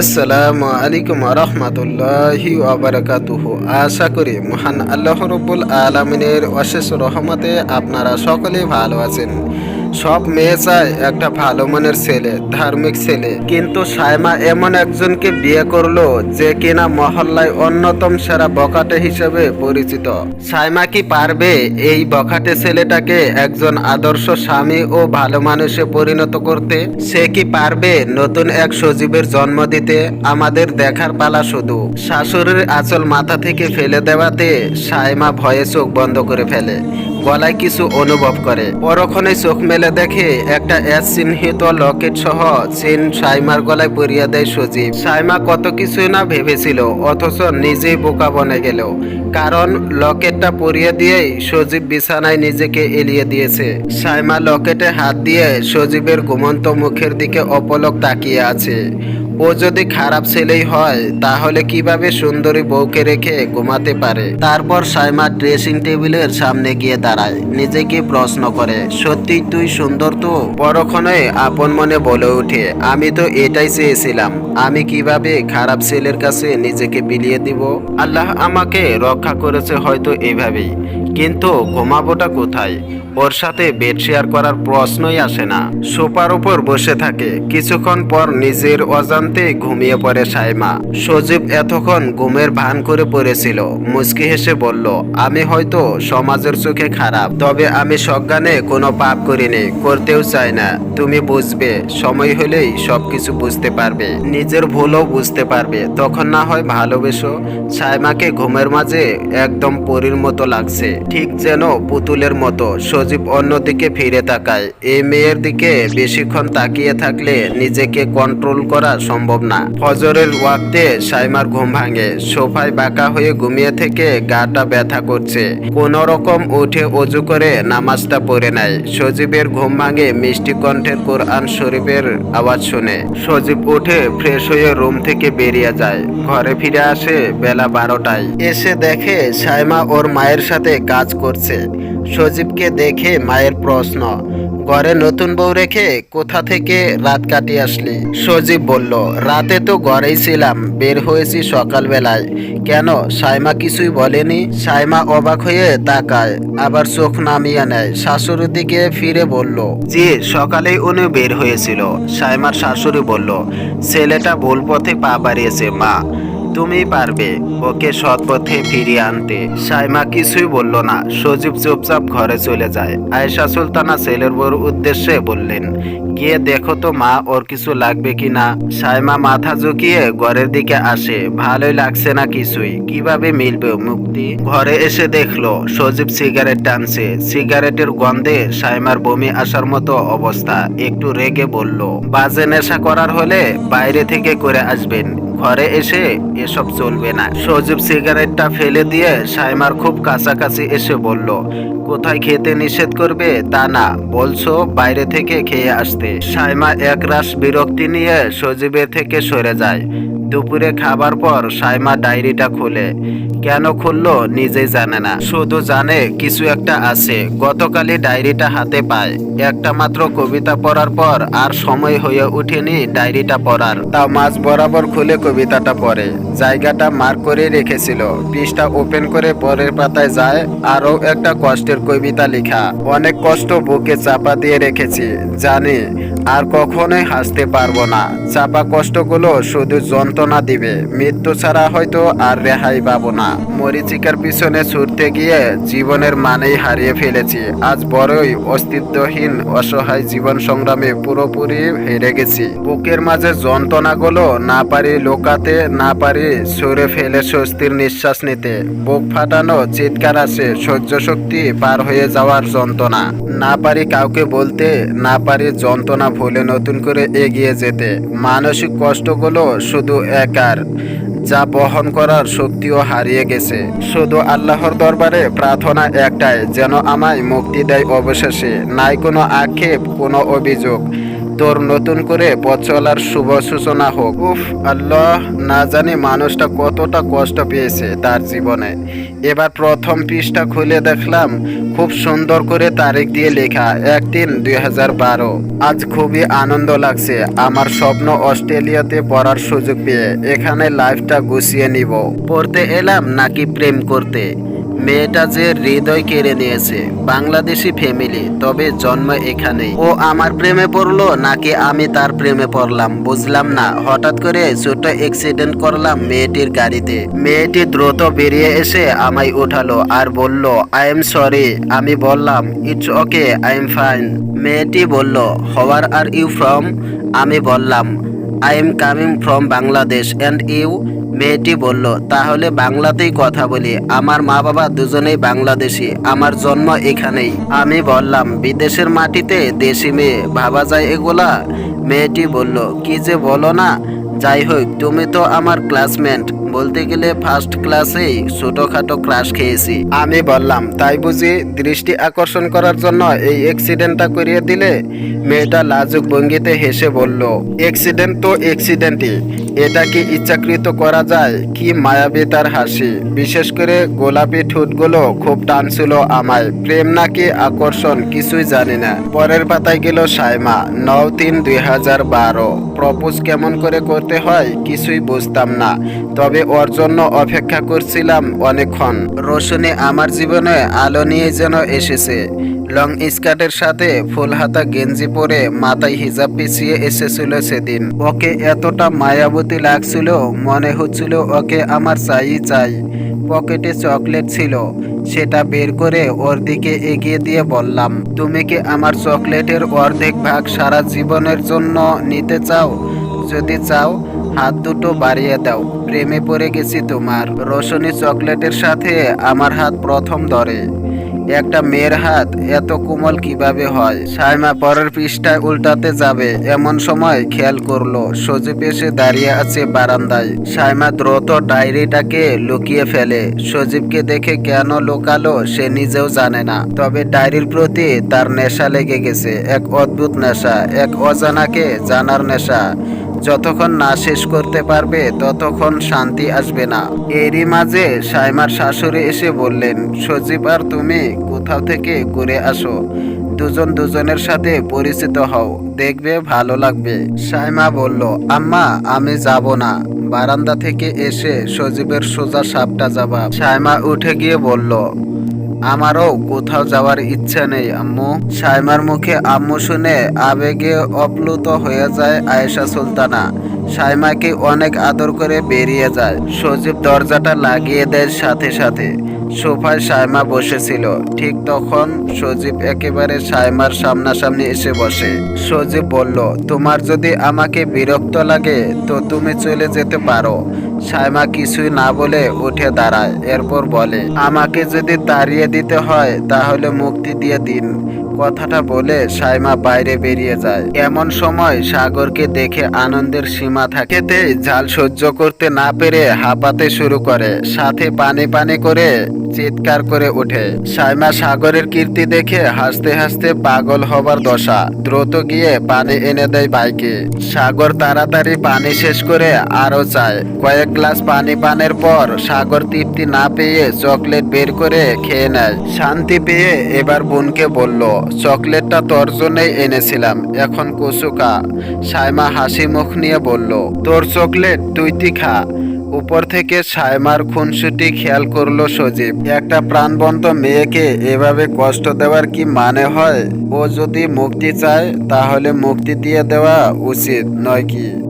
আসসালামু আলাইকুম রহমতুল্লাহি ওবরাকাতুহ আশা করি মহান আল্লাহ রব্বুল আলমিনের অশেষ রহমতে আপনারা সকলে ভালো আছেন। সব মেয়ে চায় একটা ভালো মনের ছেলে, ধার্মিক ছেলে। কিন্তু সায়মা এমন একজনকে বিয়ে করল যে কিনা মহল্লায় অন্যতম সেরা বকাটে হিসেবে পরিচিত। সায়মা কি পারবে এই বখাটে ছেলেটাকে একজন আদর্শ স্বামী ও ভালো মানুষে পরিণত করতে? সে কি পারবে নতুন এক সজীবের জন্ম দিতে? আমাদের দেখার পালা শুধু। শাশুড়ির আঁচল মাথা থেকে ফেলে দেওয়াতে সায়মা ভয়ে চোখ বন্ধ করে ফেলে। গলায় কিছু অনুভব করে। পরক্ষণে চোখ মেলে দেখে একটা অ্যাস চিহ্নিত লকেট সহ চেন সাইমার গলায় পরিয়ে দেয় সজীব। সাইমা কত কিছুই না ভেবেছিল, অথচ নিজেই বোকা বনে গেল। কারণ লকেটটা পরিয়ে দিয়েই সজীব বিছানায় নিজেকে এলিয়ে দিয়েছে। সাইমা লকেটে হাত দিয়ে সজীবের ঘুমন্ত মুখের দিকে অপলক তাকিয়ে আছে। ও যদি খারাপ ছেলেই হয়, তাহলে কীভাবে সুন্দরী বউকে রেখে ঘুমাতে পারে? তারপর সাইমা ড্রেসিং টেবিলের সামনে গিয়ে দাঁড়ায়, নিজেকে প্রশ্ন করে সত্যি তুই সুন্দর তো? পরক্ষণে আপন মনে বলে ওঠে, আমি তো এটাই চেয়েছিলাম, আমি কীভাবে খারাপ ছেলের কাছে নিজেকে বিলিয়ে দিব? আল্লাহ আমাকে রক্ষা করেছে হয়তো এভাবেই, কিন্তু ঘুমাবোটা কোথায়? ওর সাথে বেড শেয়ার করার প্রশ্নই আসে না। সোফার উপর বসে থাকে। কিছুক্ষণ পর নিজের অজান্তে ঘুমিয়ে পড়ে সাইমা। সজীব এতক্ষণ ঘুমের ভান করে পড়েছিল। মুচকি হেসে বলল, আমি হয়তো সমাজের চোখে খারাপ, তবে আমি সজ্ঞানে কোনো পাপ করিনি, করতেও চাই না। তুমি বুঝবে, সময় হলেই সবকিছু বুঝতে পারবে। নিজের ভুলও বুঝতে পারবে। তখন না হয় ভালোবেসো, সাইমাকে ঘুমের মাঝে একদম পরীর মতো লাগছে, ঠিক যেন পুতুলের মতো। সজীব অন্যদিকে ফিরে তাকায়। এই মেয়ের দিকে বেশিক্ষণ তাকিয়ে থাকলে নিজেকে কন্ট্রোল করা সম্ভব না। ফজরের ওয়াক্তে সাইমার ঘুম ভাঙে। সোফায় বাঁকা হয়ে ঘুমিয়ে থেকে গাটা ব্যথা করছে। কোন রকম উঠে অজু করে নামাজটা পড়ে নেয়। সজীবের ঘুম ভাঙে মিষ্টি কণ্ঠের কোরআন শরীফের আওয়াজ শুনে। সজীব উঠে ফ্রেশ হয়ে রুম থেকে বেরিয়ে যায়। ঘরে ফিরে আসে বেলা বারোটায়। এসে দেখে সাইমা ওর মায়ের সাথে কাজ করছে। সজীবকে দেখে মায়ের প্রশ্ন। ঘরে নতুন বউ রেখে কোথা থেকে রাত কাটিয়ে আসলি? সজীব বলল, রাতে তো ঘরেই ছিলাম, বের হয়েছি সকালবেলায়। কেন? সাইমা কিছুই বলেনি। সাইমা অবাক হয়ে তাকায়, আবার চোখ নামিয়ে নেয়। শাশুড়ির দিকে ফিরে বলল, জি, সকালেই উনি বের হয়েছিল। সাইমার শাশুড়ি বলল, ছেলেটা ভুল পথে পা বাড়িয়েছে, মা। তুমি পারবে ওকে সৎ পথে ফিরিয়ে আনতে। সাইমা কিছুই বলল না। সজীব চুপচাপ ঘরে চলে যায়। আয়েশা সুলতানা ছেলের বউর উদ্দেশ্যে বললেন, গিয়ে দেখো তো মা, ওর কিছু লাগবে কিনা সাইমা মাথা ঝুঁকিয়ে ঘরের দিকে আসে। ভালোই লাগছে না কিছুই। কীভাবে মিলবে মুক্তি? ঘরে এসে দেখল, সজীব সিগারেট টানছে। সিগারেটের গন্ধে সাইমার বমি আসার মতো অবস্থা। একটু রেগে বলল, বাজে নেশা করার হলে বাইরে থেকে করে আসবেন। ঘরে এসে এসব চলবে না। সজীব সিগারেটটা ফেলে দিয়ে সাইমার খুব কাছাকাছি এসে বলল, কোথায় খেতে নিষেধ করবে তা না, বলছো বাইরে থেকে খেয়ে আসতে। সাইমা একরাশ বিরক্তি নিয়ে সজীবের থেকে সরে যায়। দুপুরে খাবার পর সাইমা ডায়েরিটা খুলে। কেন খুললো নিজেই জানে না। শুধু জানে কিছু একটা আছে। গতকালই ডায়েরিটা হাতে পায়। একটা মাত্র কবিতা পড়ার পর আর সময় হয়ে ওঠেনি ডায়েরিটা পড়ার। তাও মাঝ বরাবর খুলে কবিতাটা পড়ে। জায়গাটা মার্ক করে রেখেছিল। পৃষ্ঠা ওপেন করে পরের পাতায় যায়। আরও একটা কষ্টের কবিতা লেখা। অনেক কষ্ট বুকে চাপা দিয়ে রেখেছি। জানি আর কখনোই হাসতে পারব না। চাপা কষ্টগুলো শুধু যন্ত্রণা দিবে। মৃত্যু ছাড়া হয়তো আর রেহাই পাবো না। মরিচিকার পিছনে ছুটতে গিয়ে জীবনের মানেই হারিয়ে ফেলেছি। আজ বড়ই অস্তিত্বহীন, অসহায় জীবন সংগ্রামে পুরোপুরি হেরে গেছি। বুকের মাঝে যন্ত্রণাগুলো না পারি লোকাতে, না পারি সরে ফেলে স্বস্তির নিঃশ্বাস নিতে। বুক ফাটানো চিৎকার আসে, সহ্য শক্তি পার হয়ে যাওয়ার যন্ত্রণা। না পারি কাউকে বলতে, না পারি যন্ত্রণা ভুলে নতুন করে এগিয়ে যেতে। মানসিক কষ্টগুলো শুধু একার, যা বহন করার শক্তিও হারিয়ে গেছে। শুধু আল্লাহর দরবারে প্রার্থনা একটাই, যেন আমায় মুক্তি দেয় অবশেষে। নাই কোনো আক্ষেপ, কোনো অভিযোগ। তোর নতুন করে পথ চলার শুভ সূচনা হোক। উফ, আল্লাহ, না জানি মানুষটা কতটা কষ্ট পেয়েছে তার জীবনে। এবার প্রথম পৃষ্ঠা খুলে দেখলাম, খুব সুন্দর করে তারিখ দিয়ে লেখা, এক তিন দুই আজ খুবই আনন্দ লাগছে, আমার স্বপ্ন অস্ট্রেলিয়াতে পড়ার সুযোগ পেয়ে, এখানে লাইফটা গুছিয়ে নিব। পড়তে এলাম নাকি প্রেম করতে? মেয়েটা যে হৃদয় কেড়ে নিয়েছে, বাংলাদেশি ফ্যামিলি তবে জন্ম এখানেই। ও আমার প্রেমে পড়ল নাকি আমি তার প্রেমে পড়লাম, বুঝলাম না। হঠাৎ করে ছোট অ্যাক্সিডেন্ট করলাম মেয়েটির গাড়িতে। মেয়েটি দ্রুত বেরিয়ে এসে আমায় উঠালো আর বলল আই এম সরি আমি বললাম it's okay I am fine মেয়েটি বলল হওয়ার আর ইউ ফ্রম আমি বললাম I am coming from Bangladesh and you মেয়েটি বলল, তাহলে বাংলাতেই কথা বলি। আমার মা বাবা দুজনেই বাংলাদেশি। আমার জন্ম এখানেই। আমি বললাম, বিদেশের মাটিতে দেশি মেয়ে, ভাবা যায় এগুলা? মেয়েটি বলল, কি যে বলো না। যাই হোক, তুমি তো আমার ক্লাসমেট বলতে গেলে ফার্স্ট ক্লাসেই ছোটখাটো ক্রাশ খেয়েছি। আমি বললাম, তাই বুঝি দৃষ্টি আকর্ষণ করার জন্য এই অ্যাক্সিডেন্টটা করিয়ে দিলে? মেয়েটা লাজুক ভঙ্গিতে হেসে বলল অ্যাক্সিডেন্ট তো অ্যাক্সিডেন্টই এটা কি ইচ্ছাকৃত করা যায়? কি মায়াবী তার হাসি? বিশেষ করে গোলাপি ঠোঁটগুলো খুব টানছিল আমায়। প্রেম নাকি আকর্ষণ? কিছুই জানি না। পরের পাতায় গেল সাইমা। নও তিন দুই হাজার বারো। প্রপোজ কেমন করে করতে হয় কিছুই বুঝতাম না। তবে ওর জন্য অপেক্ষা করছিলাম অনেকক্ষণ। রোশনি আমার জীবনে আলো নিয়ে যেন এসেছে। লং স্কার্টের সাথে ফুল হাতা গেঞ্জি পরে মাথায় হিজাব পিছিয়ে এসেছিল সেদিন। ওকে এতটা মায়াবতী লাগছিল, মনে হচ্ছিল ওকে আমার চাই চাই। পকেটে চকলেট ছিল, সেটা বের করে ওর দিকে এগিয়ে দিয়ে বললাম, তুমি কি আমার চকলেটের অর্ধেক ভাগ সারা জীবনের জন্য নিতে চাও? যদি চাও, হাত দুটো বাড়িয়ে দাও। প্রেমে পড়ে গেছি তোমার। রোশনি চকলেটের সাথে আমার হাত প্রথম ধরে। একটা মেয়ের হাত এত কোমল কীভাবে হয়? সাইমা পরের পৃষ্ঠায় উল্টাতে যাবে। এমন সময় খেয়াল করল, সজীব এসে দাঁড়িয়ে আছে বারান্দায়। সাইমা দ্রুত ডায়েরিটাকে লুকিয়ে ফেলে। সজীবকে দেখে কেন লোকালো সে নিজেও জানে না। তবে ডায়েরির প্রতি তার নেশা লেগে গেছে। এক অদ্ভুত নেশা, এক অজানাকে জানার নেশা। যতক্ষণ না শেষ করতে পারবে, ততক্ষণ শান্তি আসবে না। এরই মাঝে সাইমার শাশুড়ি এসে বললেন, সজীব আর তুমি কোথাও থেকে ঘুরে আসো। দুজন দুজনের সাথে পরিচিত হও, দেখবে ভালো লাগবে। সাইমা বলল, আম্মা, আমি যাব না। বারান্দা থেকে এসে সজীবের সোজা সাপটা যাবা। সাইমা উঠে গিয়ে বলল আমারও কোথাও যাওয়ার ইচ্ছা নেই, আম্মু। সাইমার মুখে আম্মু শুনে আবেগে অপ্লুত হয়ে যায় আয়েশা সুলতানা। সাইমাকে অনেক আদর করে বেরিয়ে যায়। সজীব দরজাটা লাগিয়ে দেয় সাথে সাথে। সোফায় সায়মা বসেছিল। ঠিক তখন সজীব একেবারে সায়মার সামনাসামনি এসে বসে। সজীব বলল, তোমার যদি আমাকে বিরক্ত লাগে, তো তুমি চলে যেতে পারো। সায়মা কিছুই না বলে উঠে দাঁড়ায়, এরপর বলে, আমাকে যদি তাড়িয়ে দিতে হয়, তাহলে মুক্তি দিয়ে দিন। কথাটা বলে সাইমা বাইরে বেরিয়ে যায়। এমন সময় সাগরকে দেখে আনন্দের সীমা থাকেতে ঝাল সহ্য করতে না পেরে হাঁপাতে শুরু করে। সাথে পানি পানি করে চিৎকার করে ওঠে। সাইমা সাগরের কীর্তি দেখে হাসতে হাসতে পাগল হবার দশা। দ্রুত গিয়ে পানি এনে দেয় বাইকে। সাগর তাড়াতাড়ি পানি শেষ করে আরও চায়। কয়েক গ্লাস পানি পানের পর সাগর তৃপ্তি না পেয়ে চকলেট বের করে খেয়ে নেয়। শান্তি পেয়ে এবার বোনকে বলল চকলেটটা তোর জন্যই এনেছিলাম। এখন কচুকা সাইমা হাসি মুখ নিয়ে বলল, তোর চকলেট, তুই খা। উপর থেকে সাইমার খুনসুটি খেয়াল করল সজীব। একটা প্রাণবন্ত মেয়েকে এভাবে কষ্ট দেওয়ার কি মানে হয়? ও যদি মুক্তি চায়, তাহলে মুক্তি দিয়ে দেওয়া উচিত, নয় কি?